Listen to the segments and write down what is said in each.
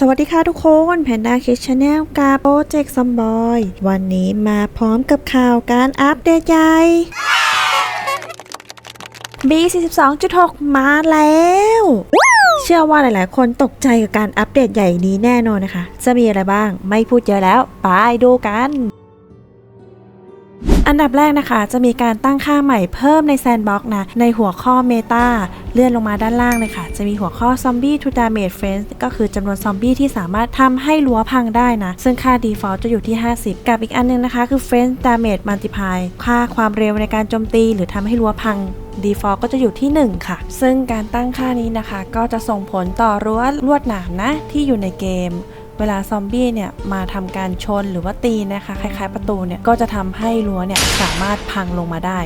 สวัสดีค่ะทุกคนแพนด้าคิดชาแนลกาโปรเจกต์ซอมบอย วันนี้มาพร้อมกับข่าวการอัปเดตใหญ่ B42.6 มาแล้ว เชื่อว่าหลายๆ คนตกใจกับการอัปเดตใหญ่นี้แน่นอนนะคะ จะมีอะไรบ้างไม่พูดเยอะแล้ว ไปดูกัน อันดับแรกนะคะ จะมีการตั้งค่าใหม่เพิ่มในแซนด์บ็อกซ์นะ ในหัวข้อเมตาเลื่อนลงมาด้านล่างเลยค่ะ จะมีหัวข้อ Zombie to Damage Friends ก็คือจำนวนซอมบี้ที่สามารถทำให้รั้วพังได้นะ ซึ่งค่า default จะอยู่ที่ 50 กับอีกอันนึงนะคะ คือ Friends Damage Multiply ค่าความเร็วในการโจมตี หรือทำให้รั้วพัง default ก็จะอยู่ที่ 1 ค่ะ ซึ่งการตั้งค่านี้นะคะ ก็จะส่งผลต่อรั้วลวดหนามนะที่อยู่ในเกม เวลาซอมบี้เนี่ยมาทำการชนหรือว่าตีนะคะคล้ายๆ ประตูเนี่ยก็จะทำให้รั้วเนี่ยสามารถพังลงมาได้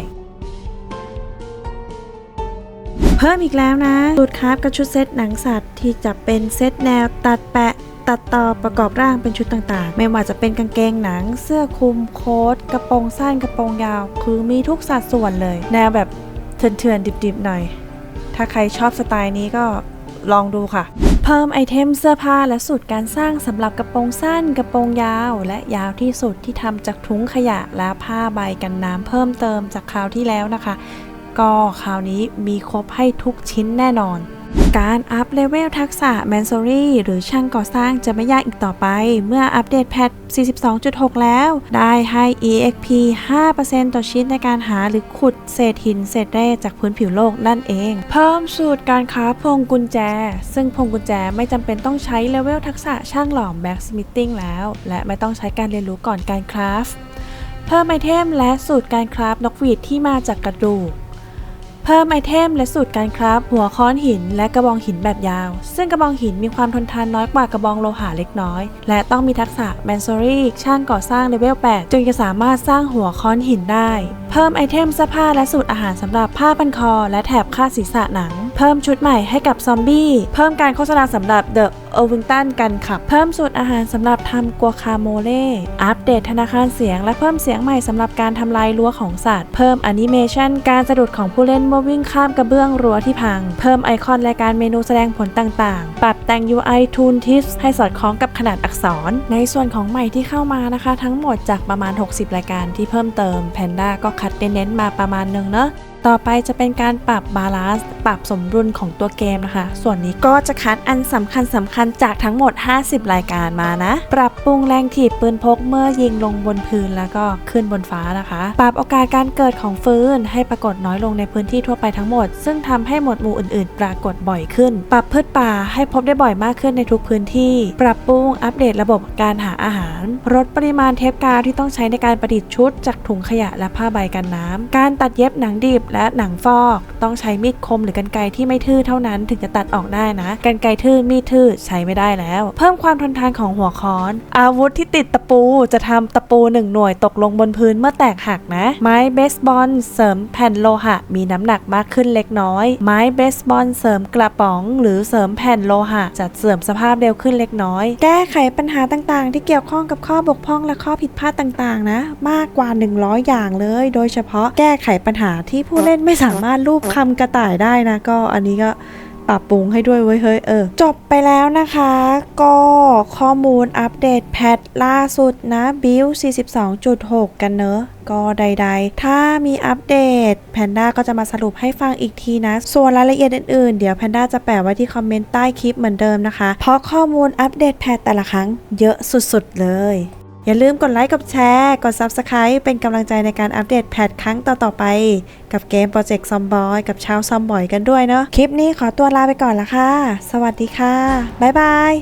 เพิ่มอีกแล้วนะสูตรคราฟกับชุดเซตหนังสัตว์ที่จะเป็นเซตแนวตัดแปะ ตัดต่อประกอบร่างเป็นชุดต่างๆ ไม่ว่าจะเป็นกางเกงหนัง เสื้อคลุมโค้ทกระโปรงสั้นกระโปรงยาว คือมีทุกสัดส่วนเลย แนวแบบเถื่อนๆดิบๆหน่อย ถ้าใครชอบสไตล์นี้ก็ ลองดูค่ะ เพิ่มไอเทมเสื้อผ้าและสูตรการสร้างสำหรับกระโปรงสั้น กระโปรงยาว และยาวที่สุดที่ทำจากถุงขยะและผ้าใบกันน้ำเพิ่มเติมจากคราวที่แล้วนะคะ ก็คราวนี้มีครบให้ทุกชิ้นแน่นอน การอัพเลเวลทักษะแมนซอรี่หรือช่างก่อสร้างจะไม่ยากอีกต่อไป เมื่ออัปเดตแพท 42.6 แล้ว ได้ให้ EXP 5%ต่อชิ้นในการหาหรือขุดเศษหินเศษแร่จากพื้นผิวโลกนั่นเอง เพิ่มสูตรการค้าพวงกุญแจ ซึ่งพวงกุญแจไม่จำเป็นต้องใช้เลเวลทักษะช่างหลอมแบ็กสมิ t ติ้งแล้ว และไม่ต้องใช้การเรียนรู้ก่อนการคราฟเพิ่มไอเทมและสูตรการคราฟนกหวีดที่มาจากกระดูก เพิ่มไอเทมและสูตรการครับ หัวค้อนหินและกระบองหินแบบยาว ซึ่งกระบองหินมีความทนทานน้อยกว่ากระบองโลหะเล็กน้อย และต้องมีทักษะแมนซอรี่ช่างก่อสร้างเลเวล 8 จึงจะสามารถสร้างหัวค้อนหินได้ เพิ่มไอเทมเสื้อผ้าและสูตรอาหารสำหรับผ้าพันคอ และแถบคาดศีรษะหนัง เพิ่มชุดใหม่ให้กับซอมบี้ เพิ่มการโฆษณาสำหรับเดอะโอวิงตันกันขับ เพิ่มสูตรอาหารสำหรับทำกัวคาโมเล่ อัปเดตธนาคารเสียง และเพิ่มเสียงใหม่สำหรับการทำลายรั้วของสัตว์ เพิ่มแอนิเมชันการสะดุดของผู้เล่นเมื่อวิ่งข้ามกระเบื้องรั้วที่พัง เพิ่มไอคอนรายการเมนูแสดงผลต่างๆ ปรับแต่ง UI Tool Tips ให้สอดคล้องกับขนาดอักษร ในส่วนของใหม่ที่เข้ามานะคะ ทั้งหมดจากประมาณ 60 รายการที่เพิ่มเติม Panda ก็คัดเน้นๆมาประมาณหนึงเนอะ ต่อไปจะเป็นการปรับบาลานซ์ปรับสมดุลของตัวเกมนะคะ ส่วนนี้ก็จะคัดอันสำคัญสำคัญจากทั้งหมด 50 รายการมานะ ปรับปรุงแรงถีบปืนพกเมื่อยิงลงบนพื้นแล้วก็ขึ้นบนฟ้านะคะ ปรับโอกาสการเกิดของฟืนให้ปรากฏน้อยลงในพื้นที่ทั่วไปทั้งหมด ซึ่งทำให้หมวดหมู่อื่นๆ ปรากฏบ่อยขึ้น ปรับพืชป่าให้พบได้บ่อยมากขึ้นในทุกพื้นที่ ปรับปรุงอัปเดตระบบการหาอาหาร ลดปริมาณเทปกาวที่ต้องใช้ในการประดิษฐ์ชุดจากถุงขยะและผ้าใบกันน้ำการตัดเย็บหนังดิบและหนังฟอกต้องใช้มีดคมหรือกันไกรที่ไม่ทื่อเท่านั้นถึงจะตัดออกได้นะ กันไกรทื่อมีดทื่อใช้ไม่ได้แล้ว เพิ่มความทนทานของหัวค้อน อาวุธที่ติดตะปูจะทำตะ ปูหนึ่งหน่วยตกลงบนพื้นเมื่อแตกหักนะ ไม้เบสบอลเสริมแผ่นโลหะ มีน้ำหนักมากขึ้นเล็กน้อย ไม้เบสบอลเสริมกระป๋อง หรือเสริมแผ่นโลหะจะเสื่อมสภาพเร็วขึ้นเล็กน้อย แก้ไขปัญหาต่างๆ ที่เกี่ยวข้องกับข้อบกพร่องและข้อผิดพลาดต่างๆ นะ มากกว่า 100 อย่างเลย โดยเฉพาะแก้ไขปัญหาที่ผู้เล่นไม่สามารถรูปคำกระต่ายได้นะ ก็อันนี้ก็ ปรับปรุงให้ด้วยเว้ยเฮ้ยเออ จบไปแล้วนะคะ ก็ข้อมูลอัปเดตแพทล่าสุดนะบิล42.6 กันเนอะก็ใด ๆ ถ้ามีอัปเดตแพนด้าก็จะมาสรุปให้ฟังอีกทีนะ ส่วนรายละเอียดอื่นๆ เดี๋ยวแพนด้าจะแปะไว้ที่คอมเมนต์ใต้คลิปเหมือนเดิมนะคะ เพราะข้อมูลอัปเดตแพทแต่ละครั้งเยอะสุดๆเลย อย่าลืมกดไลค์กดแชร์ กด Subscribe เป็นกำลังใจในการอัปเดตแพทครั้งต่อ ๆ ไป กับเกมโปรเจกต์ซอมบอยกับชาวซอมบอยกันด้วยเนาะคลิปนี้ขอตัวลาไปก่อนละค่ะ สวัสดีค่ะ บ๊ายบาย